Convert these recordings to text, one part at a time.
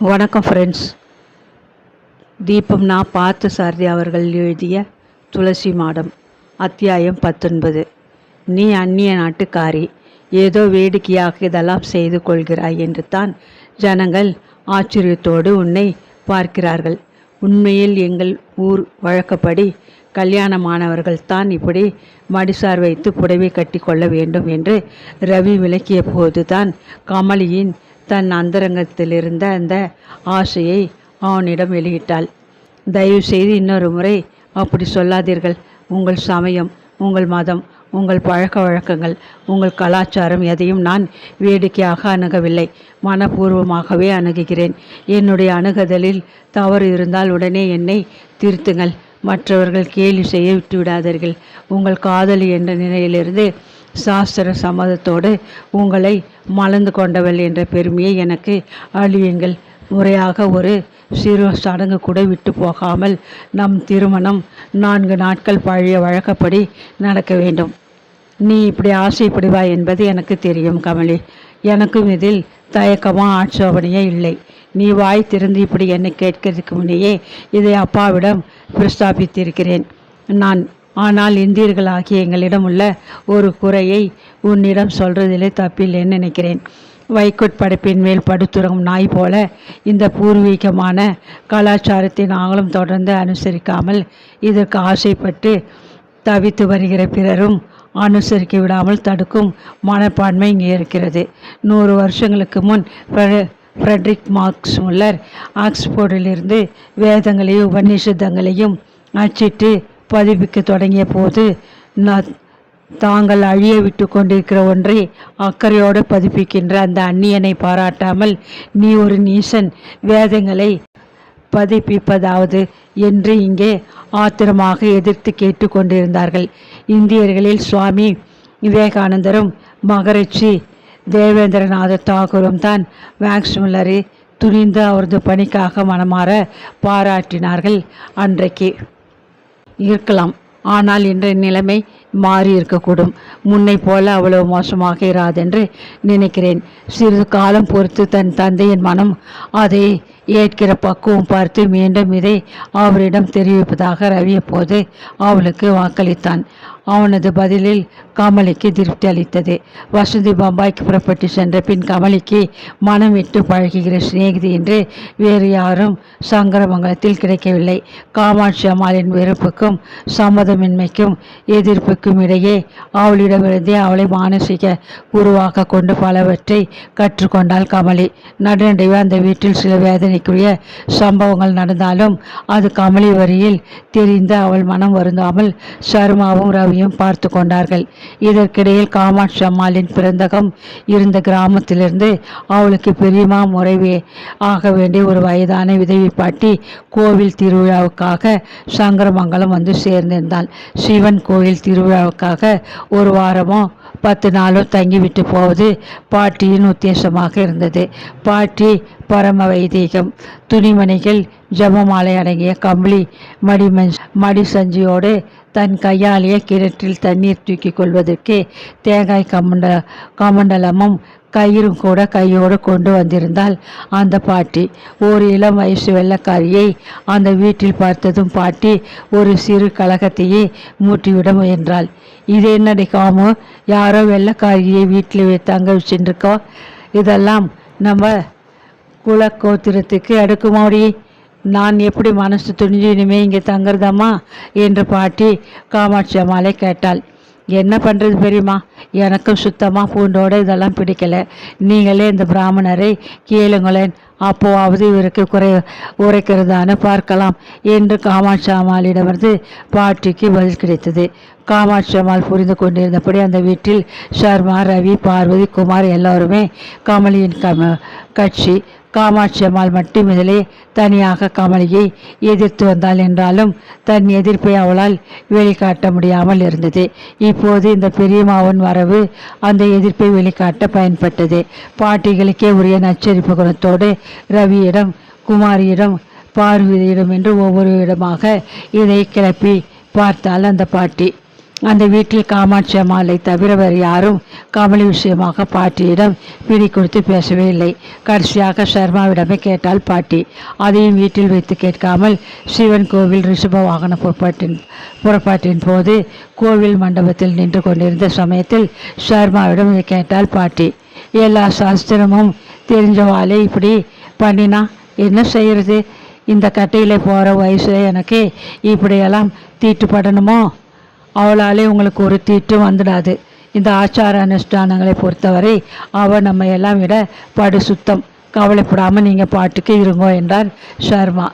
வணக்கம் ஃப்ரெண்ட்ஸ் தீபம் நான் பார்த்து சாரதி அவர்கள் எழுதிய துளசி மாடம் அத்தியாயம் பத்தொன்பது. நீ அந்நிய நாட்டுக்காரி ஏதோ வேடிக்கையாக இதெல்லாம் செய்து கொள்கிறாய் என்று தான் ஜனங்கள் ஆச்சரியத்தோடு உன்னை பார்க்கிறார்கள். உண்மையில் எங்கள் ஊர் வழக்கப்படி கல்யாணமானவர்கள் தான் இப்படி மடிசார் வைத்து புடவை கட்டி கொள்ள வேண்டும் என்று ரவி விளக்கிய போதுதான் கமலியின் தன் அந்தரங்கத்திலிருந்த அந்த ஆசையை அவனிடம் வெளியிட்டாள். தயவு செய்து இன்னொரு முறை அப்படி சொல்லாதீர்கள். உங்கள் சமயம் உங்கள் மதம் உங்கள் பழக்க வழக்கங்கள் உங்கள் கலாச்சாரம் எதையும் நான் வேடிக்கையாக அணுகவில்லை. மனப்பூர்வமாகவே அணுகுகிறேன். என்னுடைய அணுகுதலில் தவறு இருந்தால் உடனே என்னை திருத்துங்கள். மற்றவர்கள் கேலி செய்ய விட்டு விடாதீர்கள் உங்கள் காதலி என்ற நிலையிலிருந்து சாஸ்திர சம்மதத்தோடு உங்களை மலர்ந்து கொண்டவள் என்ற பெருமையை எனக்கு அழியுங்கள். முறையாக ஒரு சிறு சடங்கு கூட விட்டு போகாமல் நம் திருமணம் நான்கு நாட்கள் பழைய வழக்கப்படி நடக்க வேண்டும். நீ இப்படி ஆசைப்படுவா என்பது எனக்கு தெரியும் கமலி. எனக்கும் இதில் தயக்கமோ ஆட்சோபனையே இல்லை. நீ வாய் திறந்து இப்படி என்னை கேட்கிறதுக்கு முன்னையே இதை அப்பாவிடம் பிரஸ்தாபித்திருக்கிறேன். நான் ஆனால் இந்தியர்களாகிய எங்களிடம் உள்ள ஒரு குறையை உன்னிடம் சொல்றதிலே தப்பில்லைன்னு நினைக்கிறேன். வைக்குட் படைப்பின் மேல் படுத்துறங்கும் நாய் போல இந்த பூர்வீகமான கலாச்சாரத்தை நாங்களும் தொடர்ந்து அனுசரிக்காமல் இதற்கு ஆசைப்பட்டு தவித்து வருகிற பிறரும் அனுசரிக்க விடாமல் தடுக்கும் மனப்பான்மை இங்கே இருக்கிறது. நூறு வருஷங்களுக்கு முன் ஃப்ரெட்ரிக் மார்க்ஸ் முல்லர் ஆக்ஸ்போர்டிலிருந்து வேதங்களையும் உபநிஷதங்களையும் அச்சிட்டு பதிப்பிக்க தொடங்கிய போது தாங்கள் அழிய விட்டு கொண்டிருக்கிற ஒன்றை அக்கறையோடு பதிப்பிக்கின்ற அந்த அந்நியனை பாராட்டாமல் நீ ஒரு நீசன் வேதங்களை பதிப்பிப்பதாவது என்று இங்கே ஆத்திரமாக எதிர்த்து கேட்டுக்கொண்டிருந்தார்கள் இந்தியர்களில் சுவாமி விவேகானந்தரும் மகரிஷி தேவேந்திரநாத தாகூரும் தான் வேக்ஸ்மில்லரை துணிந்து அவரது பணிக்காக மனமாற பாராட்டினார்கள் அன்றைக்கு. இருக்கலாம். ஆனால் இன்றைய நிலைமை மாறி இருக்கக்கூடும். முன்னை போல அவ்வளவு மோசமாக இராதென்று நினைக்கிறேன். சிறிது காலம் பொறுத்து தன் தந்தையின் மனம் அதை ஏற்கிற பக்குவம் பார்த்து மீண்டும் இதை அவரிடம் தெரிவிப்பதாக ரவி அப்போது அவளுக்கு வாக்களித்தான். அவனது பதிலில் கமலிக்கு திருப்தி அளித்தது. வசந்தி பம்பாய்க்கு புறப்பட்டு சென்ற பின் கமலிக்கு மனம் விட்டு பழகுகிற சிநேகிதி என்று வேறு யாரும் சங்கரமங்கலத்தில் கிடைக்கவில்லை. காமாட்சி அம்மாளின் வெறுப்புக்கும் சம்மதமின்மைக்கும் எதிர்ப்புக்கும் இடையே அவளிடமிருந்தே அவளை மானசீக குருவாக கொண்டு பலவற்றை கற்றுக்கொண்டாள் கமலி. நடுநடைவே அந்த வீட்டில் சில வேதனை வேதனைக்குரிய சம்பவங்கள் நடந்தாலும் அது கமலி வரியில் தெரிந்து அவள் மனம் வருந்தாமல் சர்மாவும் ரவியும் பார்த்து கொண்டார்கள். இதற்கிடையில் காமாட்சி அம்மாளின் பிறந்தகம் இருந்த கிராமத்திலிருந்து அவளுக்கு பெரியமா முறைவே ஆக வேண்டிய ஒரு வயதான விதவி பாட்டி கோவில் திருவிழாவுக்காக சங்கரமங்கலம் வந்து சேர்ந்திருந்தாள். சிவன் கோயில் திருவிழாவுக்காக ஒரு வாரமோ பத்து நாளும் தங்கிவிட்டு போவது பாட்டியின் உத்தேசமாக இருந்தது. பாட்டி பரம வைதீகம். துணிமணிகள் ஜபமாலை அடங்கிய கம்பளி மடி மடி சஞ்சியோடு தன் கையாலேயே கிணற்றில் தண்ணீர் தூக்கி கொள்வதற்கு தேங்காய் கமண்ட கமண்டலமும் கயிறும் கூட கையோடு கொண்டு வந்திருந்தால் அந்த பாட்டி. ஒரு இளம் வயசு வெள்ளக்காரியை அந்த வீட்டில் பார்த்ததும் பாட்டி ஒரு சிறு கழகத்தையே மூட்டிவிட முயன்றாள். இது என்னடி யாரோ வெள்ளக்காரியை வீட்டில் தங்க வச்சுருக்கோம் இதெல்லாம் நம்ம குலக்கோத்திரத்துக்கு அடுக்குமாடி. நான் எப்படி மனசு துணிஞ்சு இனிமே இங்கே தங்குறதாம்மா? என்று பாட்டி காமாட்சி அம்மாளை கேட்டாள். என்ன பண்ணுறது பெரியம்மா? எனக்கும் சுத்தமாக பூண்டோடு இதெல்லாம் பிடிக்கலை. நீங்களே இந்த பிராமணரை கேளுங்களேன். அப்போவாவது இவருக்கு குறை உரைக்கிறதான பார்க்கலாம் என்று காமாட்சி அம்மாளிடமிருந்து பாட்டிக்கு பதில் கிடைத்தது. காமாட்சி அம்மாள் புரிந்து கொண்டிருந்தபடி அந்த வீட்டில் சர்மா ரவி பார்வதி குமார் எல்லோருமே கமலியின் கம கட்சி காமாட்சி அம்மாள் மட்டும் இதிலே தனியாக கமலியை எதிர்த்து வந்தாள் என்றாலும் தன் எதிர்ப்பை அவளால் வெளிக்காட்ட முடியாமல் இருந்தது. இப்போது இந்த பெரியம்மாவின் வரவு அந்த எதிர்ப்பை வெளிக்காட்ட பயன்பட்டது. பாட்டிகளுக்கே உரிய நச்சரிப்பு குணத்தோடு ரவியிடம் குமாரியிடம் பார்வதியிடம் என்று ஒவ்வொரு இடமாக இதை கிளப்பி பார்த்தாள் அந்த பாட்டி. அந்த வீட்டில் காமாட்சி அம்மாளை தவிர வேறு யாரும் கமலி விஷயமாக பாட்டியிடம் பிடி கொடுத்து பேசவே இல்லை. கடைசியாக சர்மாவிடமே கேட்டால் பாட்டி. அதையும் வீட்டில் வைத்து கேட்காமல் சிவன் கோவில் ரிஷப வாகன புறப்பாட்டின் புறப்பாட்டின் போது கோவில் மண்டபத்தில் நின்று கொண்டிருந்த சமயத்தில் சர்மாவிடம் இதை பாட்டி. எல்லா சாஸ்திரமும் தெரிஞ்சவாளே இப்படி பண்ணினா என்ன செய்கிறது இந்த கட்டையில் போகிற வயசில் எனக்கு இப்படியெல்லாம் தீட்டுப்படணுமோ? அவளாலே உங்களுக்கு ஒரு தீட்டும் வந்துடாது. இந்த ஆச்சார அனுஷ்டானங்களை பொறுத்தவரை அவள் நம்ம எல்லாம் விட படு சுத்தம் கவலைப்படாமல் நீங்கள் பாட்டுக்கு இருங்கோ என்றார் சர்மா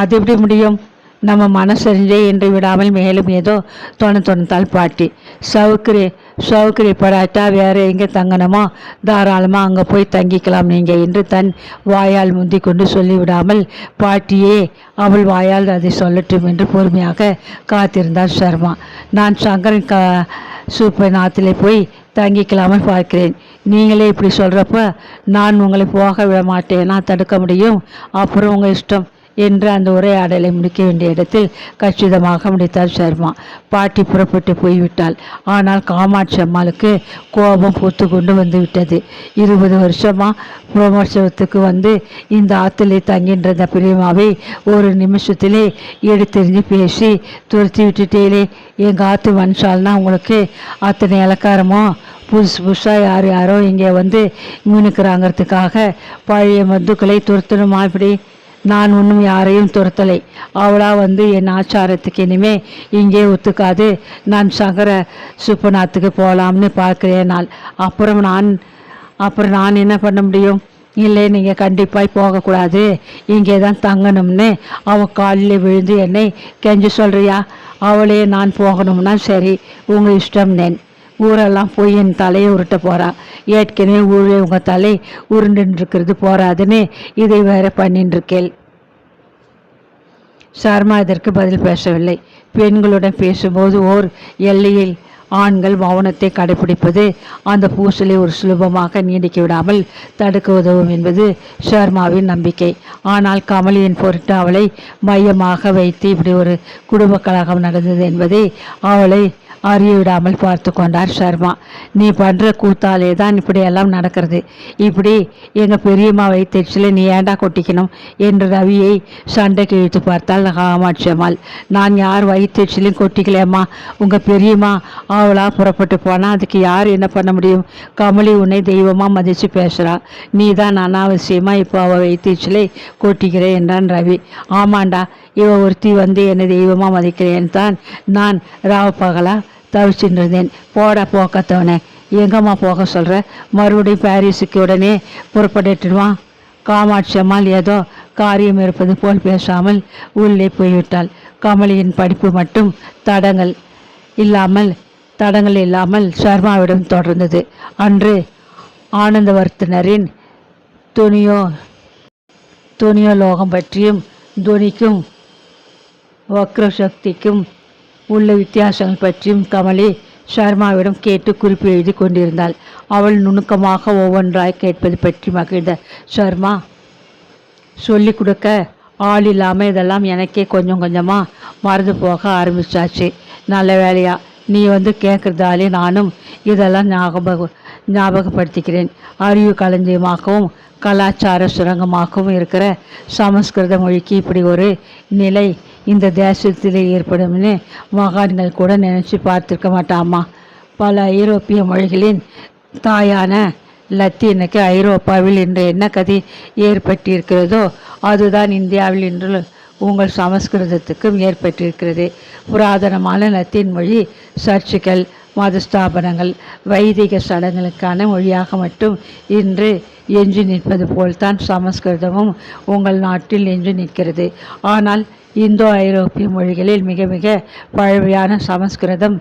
அது எப்படி முடியும்? நம்ம மனசறிஞ்சே என்று விடாமல் மேலும் ஏதோ தொண தொணத்தால் பாட்டி. சவுக்கரி பராட்டா வேறு எங்கே தங்கணுமோ? தாராளமாக அங்கே போய் தங்கிக்கலாம். நீங்கள் என்று தன் வாயால் முந்தி கொண்டு சொல்லிவிடாமல் பாட்டியே அவள் வாயால் அதை சொல்லட்டும் என்று பொறுமையாக காத்திருந்தார் சர்மா. நான் சங்கரன் கா சூப்பர் நாத்திலே போய் தங்கிக்கலாமல் பார்க்கிறேன். நீங்களே இப்படி சொல்கிறப்ப நான் உங்களை போக விட மாட்டேன். நான் தடுக்க முடியும். அப்புறம் உங்கள் இஷ்டம். என்று அந்த உரையாடலை முடிக்க வேண்டிய இடத்தில் கச்சிதமாக முடித்தார் சர்மா. பாட்டி புறப்பட்டு போய்விட்டாள். ஆனால் காமாட்சி அம்மாளுக்கு கோபம் பூத்து கொண்டு வந்து விட்டது இருபது வருஷமாக பிரமோற்சவத்துக்கு வந்து இந்த ஆற்றிலே தங்கின்ற பிரியமாவை ஒரு நிமிஷத்திலே எடுத்தெறிஞ்சு பேசி துரத்தி விட்டுட்டேலே. எங்கள் ஆற்று மனுஷால்னா உங்களுக்கு அத்தனை இலக்காரமோ புதுசு புதுசாக யார் யாரோ இங்கே வந்து மீனுக்குறாங்கிறதுக்காக பழைய மதுக்களை துரத்தணுமா இப்படி? நான் ஒன்றும் யாரையும் துரத்தலை. அவளாக வந்து என் ஆச்சாரத்துக்கு இனிமே இங்கே ஒத்துக்காது. நான் சங்கர சுப்பநாத்துக்கு போகலாம்னு பார்க்குறேன் நாள். அப்புறம் நான் அப்புறம் நான் என்ன பண்ண முடியும்? இல்லை நீங்கள் கண்டிப்பாக போகக்கூடாது. இங்கே தான் தங்கணும்னு அவள் காலில் விழுந்து என்னை கெஞ்சு சொல்கிறியா அவளே நான் போகணும்னா சரி உங்கள் இஷ்டம் நேன். ஊரெல்லாம் போய் என் தலையை உருட்ட போறா. ஏற்கனவே ஊழே உங்கள் தலை உருண்டுருக்கிறது இருக்கிறது போறாதுன்னு இதை வேற பண்ணின்னு இருக்கேள் சர்மா இதற்கு பதில் பேசவில்லை. பெண்களுடன் பேசும்போது ஓர் எல்லையில் ஆண்கள் மௌனத்தை கடைபிடிப்பது அந்த பூசலை ஒரு சுலபமாக நீடிக்க விடாமல் தடுக்க உதவும் என்பது ஷர்மாவின் நம்பிக்கை. ஆனால் கமலியின் பொருட்டு அவளை மையமாக வைத்து இப்படி ஒரு குடும்ப கழகம் நடந்தது என்பதை அவளை அறிய விடாமல் பார்த்து கொண்டார் சர்மா நீ பண்ணுற கூத்தாலே தான் இப்படியெல்லாம் நடக்கிறது. இப்படி எங்கள் பெரியம்மா தெச்சில் நீ ஏண்டா கொட்டிக்கணும்? என்று ரவியை சண்டைக்கு இழுத்து பார்த்தால் காமாட்சி அம்மாள் நான் யார் வயிற்றுச்சிலையும் கொட்டிக்கலையம்மா. உங்கள் பெரியம்மா அவளாக புறப்பட்டு போனால் அதுக்கு யார் என்ன பண்ண முடியும்? கமலி உன்னை தெய்வமாக மதித்து பேசுகிறா நீ தான் அனாவசியமாக இப்போ அவள் வயிற்றுச்சிலை கொட்டிக்கிறேன் என்றான் ரவி. ஆமாண்டா இவ ஒருத்தி வந்து என்னை தெய்வமாக மதிக்கிறேன் தான் நான் ராவ பகலா தவிச்சுட்டு இருந்தேன் போட போக்கத்தவனே எங்கம்மா போக சொல்கிற மறுபடியும் பாரிஸுக்கு உடனே புறப்பட்டுடுவான் காமாட்சி அம்மாள் ஏதோ காரியம் இருப்பது போல் பேசாமல் உள்ளே போய்விட்டாள். கமலியின் படிப்பு மட்டும் தடங்கள் இல்லாமல் தடங்கள் இல்லாமல் சர்மாவிடம் தொடர்ந்தது. அன்று ஆனந்தவர்த்தனரின் துணியோ துணியோ லோகம் பற்றியும் துணிக்கும் வக்ர சக்திக்கும் உள்ள வித்தியாசங்கள் பற்றியும் கமலி சர்மாவிடம் கேட்டு குறிப்பு எழுதி கொண்டிருந்தாள். அவள் நுணுக்கமாக ஒவ்வொன்றாய் கேட்பது பற்றி மகிழ்ந்த சர்மா சொல்லி கொடுக்க ஆள் இல்லாமல் இதெல்லாம் எனக்கே கொஞ்சம் கொஞ்சமாக மறந்து போக ஆரம்பிச்சாச்சு. நல்ல வேலையா நீ வந்து கேட்குறதாலே நானும் இதெல்லாம் ஞாபகம் ஞாபகப்படுத்திக்கிறேன். அறிவு களஞ்சியமாகவும் கலாச்சார சுரங்கமாகவும் இருக்கிற சமஸ்கிருத மொழிக்கு இப்படி ஒரு நிலை இந்த தேசத்திலே ஏற்படும்னு மகான்கள் கூட நினச்சி பார்த்துருக்க மாட்டாமா? பல ஐரோப்பிய மொழிகளின் தாயான லத்தீனுக்கு ஐரோப்பாவில் இன்று என்ன கதி ஏற்பட்டிருக்கிறதோ அதுதான் இந்தியாவில் இன்று உங்கள் சமஸ்கிருதத்துக்கும் ஏற்பட்டிருக்கிறது. புராதனமான லத்தீன் மொழி சர்ச்சுகள் மதஸ்தாபனங்கள் வைதிக சடங்குகளுக்கான மொழியாக மட்டும் இன்று எஞ்சி நிற்பது போல்தான் சமஸ்கிருதமும் உங்கள் நாட்டில் எஞ்சி நிற்கிறது. ஆனால் இந்தோ ஐரோப்பிய மொழிகளில் மிக மிக பழமையான சமஸ்கிருதம்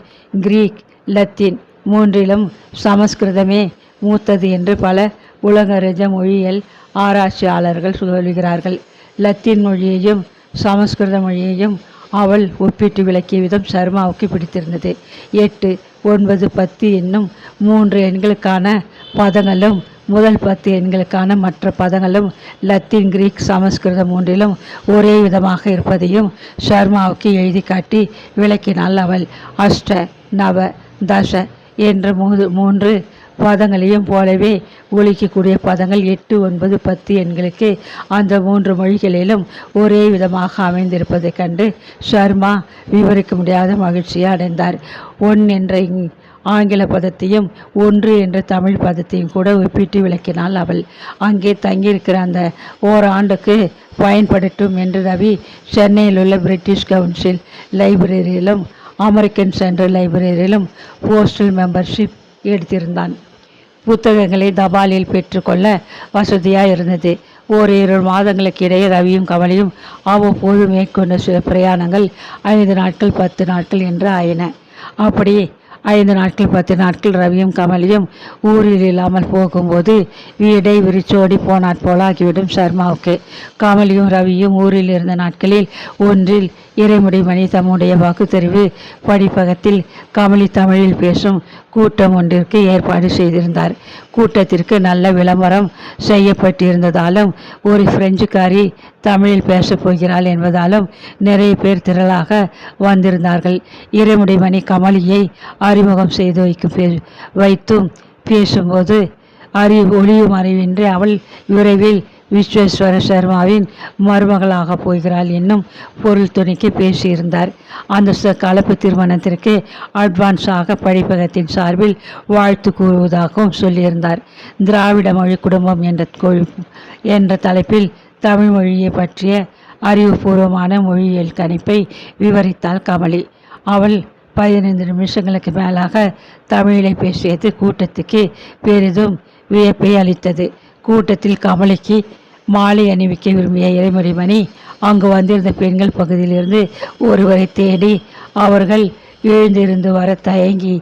கிரீக் லத்தீன் மூன்றிலும் சமஸ்கிருதமே மூத்தது என்று பல உலகறிஞ்ச மொழியியல் ஆராய்ச்சியாளர்கள் சொல்கிறார்கள். லத்தீன் மொழியையும் சமஸ்கிருத மொழியையும் அவள் ஒப்பிட்டு விளக்கிய விதம் சர்மாவுக்கு பிடித்திருந்தது. எட்டு ஒன்பது பத்து என்னும் மூன்று எண்களுக்கான பதங்களும் முதல் பத்து எண்களுக்கான மற்ற பதங்களும் லத்தீன் கிரீக் சமஸ்கிருதம் மூன்றிலும் ஒரே விதமாக இருப்பதையும் ஷர்மாவுக்கு எழுதி காட்டி விளக்கினாள் அவள். அஷ்ட நவ தச என்ற மூது மூன்று பதங்களையும் போலவே ஒழிக்கக்கூடிய பதங்கள் எட்டு ஒன்பது பத்து எண்களுக்கு அந்த மூன்று மொழிகளிலும் ஒரே விதமாக அமைந்திருப்பதைக் கண்டு ஷர்மா விவரிக்க முடியாத மகிழ்ச்சியை அடைந்தார். ஒன் என்ற இங்- ஆங்கில பதத்தையும் ஒன்று என்ற தமிழ் பதத்தையும் கூட ஒப்பிட்டு விளக்கினாள் அவள். அங்கே தங்கியிருக்கிற அந்த ஓராண்டுக்கு பயன்படட்டும் என்று ரவி சென்னையில் உள்ள பிரிட்டிஷ் கவுன்சில் லைப்ரரியிலும் அமெரிக்கன் சென்ட்ரல் லைப்ரரியிலும் போஸ்டல் மெம்பர்ஷிப் எடுத்திருந்தான். புத்தகங்களை தபாலில் பெற்றுக்கொள்ள வசதியாக இருந்தது. ஓரிரு மாதங்களுக்கு இடையே ரவியும் கமலியும் அவ்வப்போது மேற்கொண்ட சில பிரயாணங்கள் ஐந்து நாட்கள் பத்து நாட்கள் என்று ஆயின. அப்படி ஐந்து நாட்கள் பத்து நாட்கள் ரவியும் கமலியும் ஊரில் இல்லாமல் போகும்போது வீடை விரிச்சோடி போனாற் போல ஆகிவிடும் சர்மாவுக்கு. கமலியும் ரவியும் ஊரில் இருந்த நாட்களில் ஒன்றில் இறைமுடி மணி தம்முடைய வாக்குத்தெரிவு படிப்பகத்தில் கமலி தமிழில் பேசும் கூட்டம் ஒன்றிற்கு ஏற்பாடு செய்திருந்தார். கூட்டத்திற்கு நல்ல விளம்பரம் செய்யப்பட்டிருந்ததாலும் ஒரு பிரெஞ்சுக்காரி தமிழில் பேசப் போகிறாள் என்பதாலும் நிறைய பேர் திரளாக வந்திருந்தார்கள். இறைமுடிமணி கமலியை அறிமுகம் செய்து வைக்கும் பே- வைத்தும் பேசும்போது அறி ஒளியும் அறிவின்றி அவள் விரைவில் விஸ்வேஸ்வர சர்மாவின் மருமகளாக போகிறாள் என்னும் பொருள் துணிக்கு பேசியிருந்தார். அந்த ச- கலப்பு திருமணத்திற்கு அட்வான்ஸாக படிப்பகத்தின் சார்பில் வாழ்த்து கூறுவதாகவும் சொல்லியிருந்தார். திராவிட மொழி குடும்பம் என்ற என்ற தலைப்பில் தமிழ் மொழியை பற்றிய அறிவுபூர்வமான மொழியியல் கணிப்பை விவரித்தாள் கமலி. அவள் பதினைந்து நிமிஷங்களுக்கு மேலாக தமிழை பேசியது கூட்டத்துக்கு பெரிதும் வியப்பை அளித்தது. கூட்டத்தில் கமலிக்கு மாலை அணிவிக்க விரும்பிய இறைமறைமணி அங்கு வந்திருந்த பெண்கள் பகுதியிலிருந்து ஒருவரை தேடி அவர்கள் எழுந்திருந்து வர தயங்கி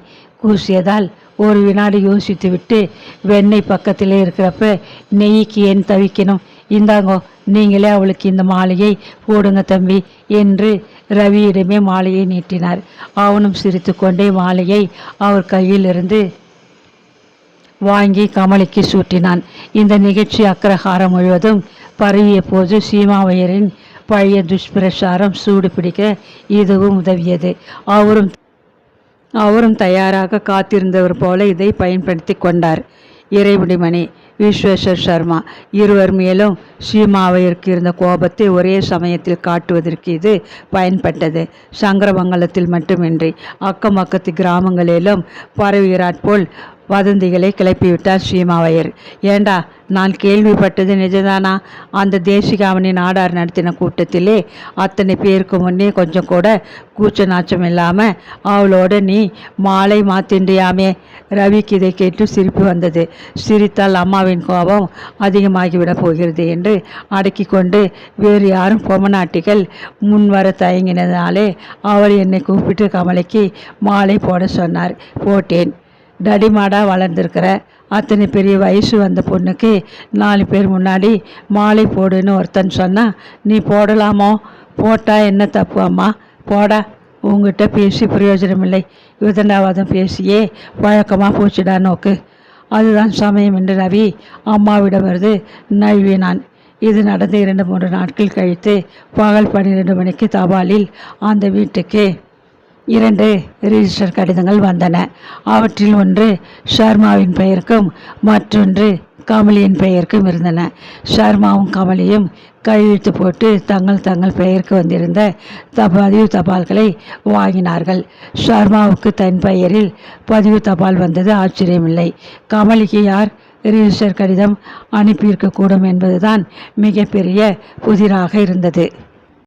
கூசியதால் ஒரு வினாடி யோசித்துவிட்டு வெண்ணெய் பக்கத்திலே இருக்கிறப்ப நெய்க்கு ஏன் தவிக்கணும். இந்தாங்கோ நீங்களே அவளுக்கு இந்த மாலையை போடுங்க தம்பி என்று ரவியிடமே மாலையை நீட்டினார். அவனும் சிரித்துக்கொண்டே மாலையை அவர் கையிலிருந்து வாங்கி கமலிக்கு சூட்டினான். இந்த நிகழ்ச்சி அக்ரஹாரம் முழுவதும் பரவிய போது சீமாவையரின் பழைய துஷ்பிரசாரம் சூடு பிடிக்க இதுவும் உதவியது. அவரும் அவரும் தயாராக காத்திருந்தவர் போல இதை பயன்படுத்தி கொண்டார். இறைவிடிமணி விஸ்வேஸ்வர் சர்மா இருவர் மேலும் சீமாவையிற்கு இருந்த கோபத்தை ஒரே சமயத்தில் காட்டுவதற்கு இது பயன்பட்டது. சங்கரமங்கலத்தில் மட்டுமின்றி அக்கம் பக்கத்து கிராமங்களிலும் பரவுகிறாற் போல் வதந்திகளை கிளப்பிவிட்டார் ஸ்ரீமாவையர் ஏண்டா நான் கேள்விப்பட்டது நிஜம்தானா அந்த தேசிகாமணி நாடார் நடத்தின கூட்டத்திலே அத்தனை பேருக்கு முன்னே கொஞ்சம் கூட கூச்ச நாச்சம் இல்லாமல் அவளோட நீ மாலை மாத்தின்றியாமே? ரவிக்கு இதை கேட்டு சிரிப்பு வந்தது. சிரித்தால் அம்மாவின் கோபம் அதிகமாகிவிடப் போகிறது என்று அடக்கி கொண்டு வேறு யாரும் பொம்மநாட்டிகள் முன்வர தயங்கினதாலே அவள் என்னை கூப்பிட்டு கமலைக்கு மாலை போட சொன்னார். போட்டேன். தடிமாடாக வளர்ந்துருக்கிற அத்தனை பெரிய வயசு வந்த பொண்ணுக்கு நாலு பேர் முன்னாடி மாலை போடுன்னு ஒருத்தன் சொன்னால் நீ போடலாமோ? போட்டால் என்ன தப்பு அம்மா? போடா உங்ககிட்ட பேசி பிரயோஜனம் இல்லை. விதண்டாவாதம் பேசியே வழக்கமாக போச்சுடா நோக்கு. அதுதான் சமயம் என்று ரவி அம்மாவிடமிருந்து நழுவினான் இது நடந்து இரண்டு மூன்று நாட்கள் கழித்து பகல் பன்னிரெண்டு மணிக்கு தபாலில் அந்த வீட்டுக்கு இரண்டு ரிஜிஸ்டர் கடிதங்கள் வந்தன. அவற்றில் ஒன்று ஷர்மாவின் பெயருக்கும் மற்றொன்று கமலியின் பெயருக்கும் இருந்தன. ஷர்மாவும் கமலியும் கையெழுத்து போட்டு தங்கள் தங்கள் பெயருக்கு வந்திருந்த த பதிவு தபால்களை வாங்கினார்கள். ஷர்மாவுக்கு தன் பெயரில் பதிவு தபால் வந்தது ஆச்சரியமில்லை. கமலிக்கு யார் ரிஜிஸ்டர் கடிதம் அனுப்பியிருக்கக்கூடும் என்பதுதான் மிகப்பெரிய புதிராக இருந்தது.